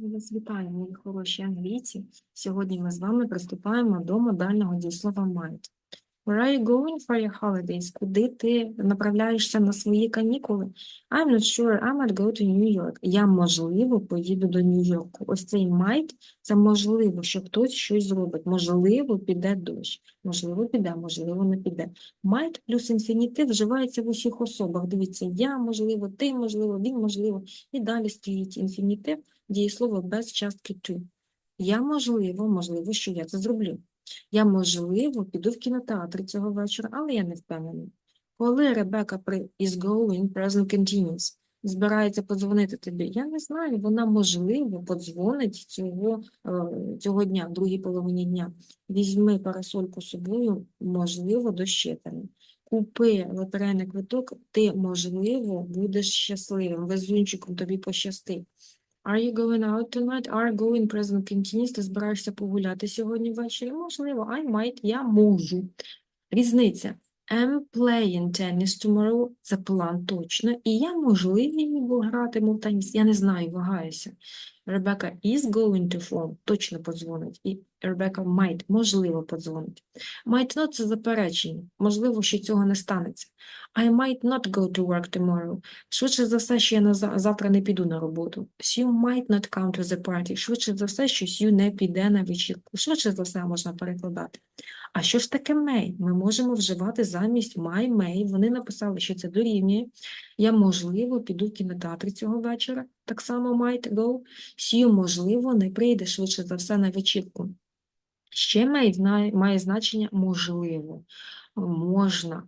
Вас вітаємо, мої хороші англійці. Сьогодні ми з вами приступаємо до модального дієслова might. Where are you going for your holidays? Куди ти направляєшся на свої канікули? I'm not sure. I might go to New York. Я, можливо, поїду до Нью-Йорку. Ось цей might – це можливо, що хтось щось зробить. Можливо, піде дощ. Можливо, піде, можливо, не піде. Might плюс інфінітив вживається в усіх особах. Дивіться, я, можливо, ти, можливо, він, можливо. І далі стоїть інфінітив, дієслово без частки to. Я, можливо, можливо, що я це зроблю. Я, можливо, піду в кінотеатр цього вечора, але я не впевнений. Коли Ребека is going present continuous збирається подзвонити тобі, я не знаю, вона, можливо, подзвонить цього, е, цього дня, в другій половині дня. Візьми парасольку з собою, можливо, до щитання. Купи лотерейний квиток, ти, можливо, будеш щасливим, везунчиком тобі пощастить. Are you going out tonight? Are going present continuous. Ти збираєшся погуляти сьогодні ввечері? Можливо, I might, я можу. Різниця. I'm playing tennis tomorrow – це план точно. І я, можливо, гратиму в теніс. Я не знаю, вагаюся. Ребека is going to phone – точно подзвонить. І Rebecca might – можливо подзвонить. Might not – це заперечення. Можливо, що цього не станеться. I might not go to work tomorrow. Швидше за все, що я на завтра не піду на роботу. Sue might not come to the party. Швидше за все, що Сью не піде на вечірку. Швидше за все можна перекладати. А що ж таке may? Ми можемо вживати замість my, may. Вони написали, що це дорівнює. Я, можливо, піду в кінотеатр цього вечора. Так само might go. Сью, можливо, не прийде швидше за все на вечірку. Ще зна- має значення можливо. Можна.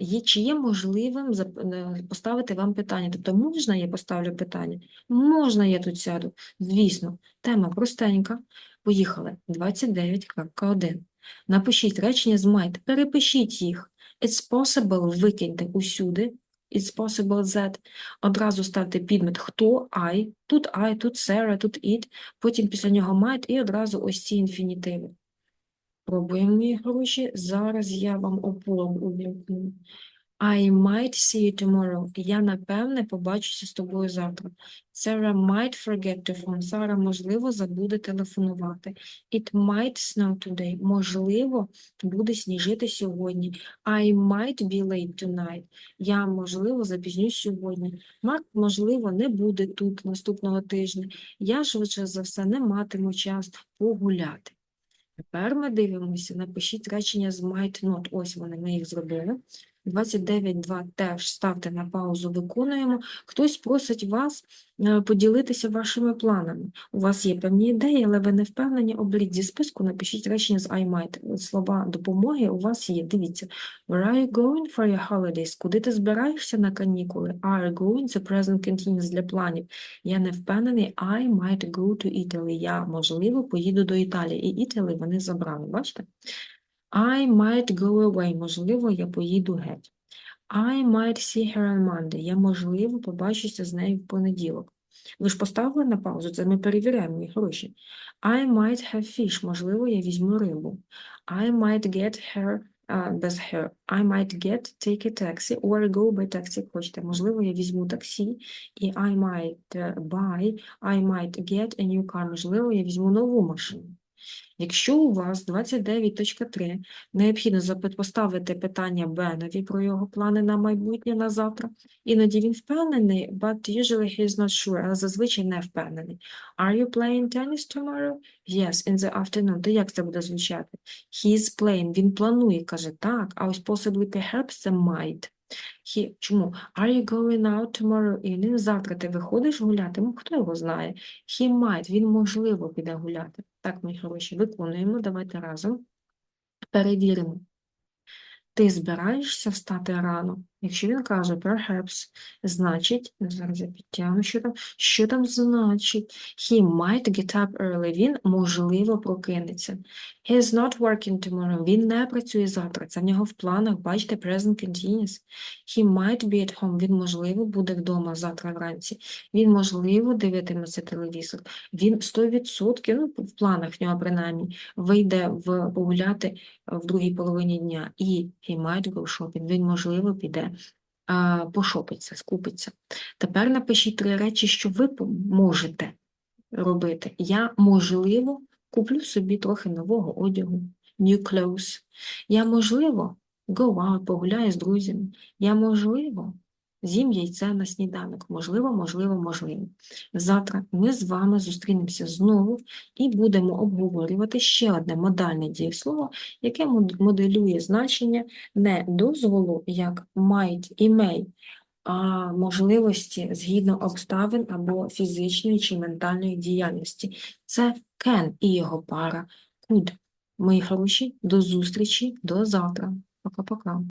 Є, чи є можливим е, поставити вам питання? Тобто можна я поставлю питання? Можна я тут сяду? Звісно. Тема простенька. Поїхали. 29.1. Напишіть речення з might. Перепишіть їх. It's possible викиньте усюди. It's possible that. Одразу ставте підмет хто, I. Тут I, тут Sarah, тут it. Потім після нього might і одразу ось ці інфінітиви. Пробуємо, мої гроші. Зараз я вам опору увімкну. I might see you tomorrow. Я, напевне, побачуся з тобою завтра. Sarah might forget to phone. Сара, можливо, забуде телефонувати. It might snow today. Можливо, буде сніжити сьогодні. I might be late tonight. Я, можливо, запізнюсь сьогодні. Марк, можливо, не буде тут наступного тижня. Я, швидше за все, не матиму час погуляти. Тепер ми дивимося, напишіть речення з might not. Ось вони, ми їх зробили. 29.2 теж ставте на паузу, виконуємо. Хтось просить вас е, поділитися вашими планами. У вас є певні ідеї, але ви не впевнені, оберіть зі списку, напишіть речення з I might. Слова допомоги у вас є. Дивіться. Where are you going for your holidays? Куди ти збираєшся на канікули? Are going – це present continuous для планів. Я не впевнений, I might go to Italy. Я, можливо, поїду до Італії. І Італії вони забрали, бачите? I might go away. Можливо, я поїду геть. I might see her on Monday. Я, можливо, побачуся з нею в понеділок. Ви ж поставили на паузу, це ми перевіряємо, мої хороші. I might have fish. Можливо, я візьму рибу. I might get her а, без her. I might get, take a taxi or go by taxi, хочете. Можливо, я візьму таксі і I might е, buy, I might get a new car. Можливо, я візьму нову машину. Якщо у вас 29.3, необхідно поставити питання Бенові про його плани на майбутнє на завтра. Іноді він впевнений, but usually he is not sure, але зазвичай не впевнений. Are you playing tennis tomorrow? Yes, in the afternoon. То як це буде звучати? He is playing. Він планує, каже так, а ось possibly perhaps це might. He, чому? Are you going out tomorrow evening? Завтра ти виходиш гуляти? Ну, хто його знає? He might, він можливо піде гуляти. Так, мої хороші, виконуємо, давайте разом. Перевіримо. Ти збираєшся встати рано? Якщо він каже perhaps, значить, зараз я підтягну, що там, що там значить? He might get up early. Він, можливо, прокинеться. He is not working tomorrow. Він не працює завтра. Це в нього в планах, бачите, present continuous. He might be at home. Він, можливо, буде вдома завтра вранці. Він, можливо, дивитиметься телевізор. Він 100%, ну, в планах в нього принаймні, вийде в погуляти в другій половині дня. І he might go shopping. Він, можливо, піде пошопиться, скупиться. Тепер напишіть три речі, що ви можете. робити. Я, можливо, куплю собі трохи нового одягу. New clothes. Я, можливо, go out, погуляю з друзями. Я, можливо, з'їм яйце на сніданок. Можливо, можливо, можливо. Завтра ми з вами зустрінемося знову і будемо обговорювати ще одне модальне дієслово, яке моделює значення не дозволу, як might і а можливості згідно обставин або фізичної чи ментальної діяльності. Це can і його пара could. Мої хороші, до зустрічі, до завтра. Пока-пока.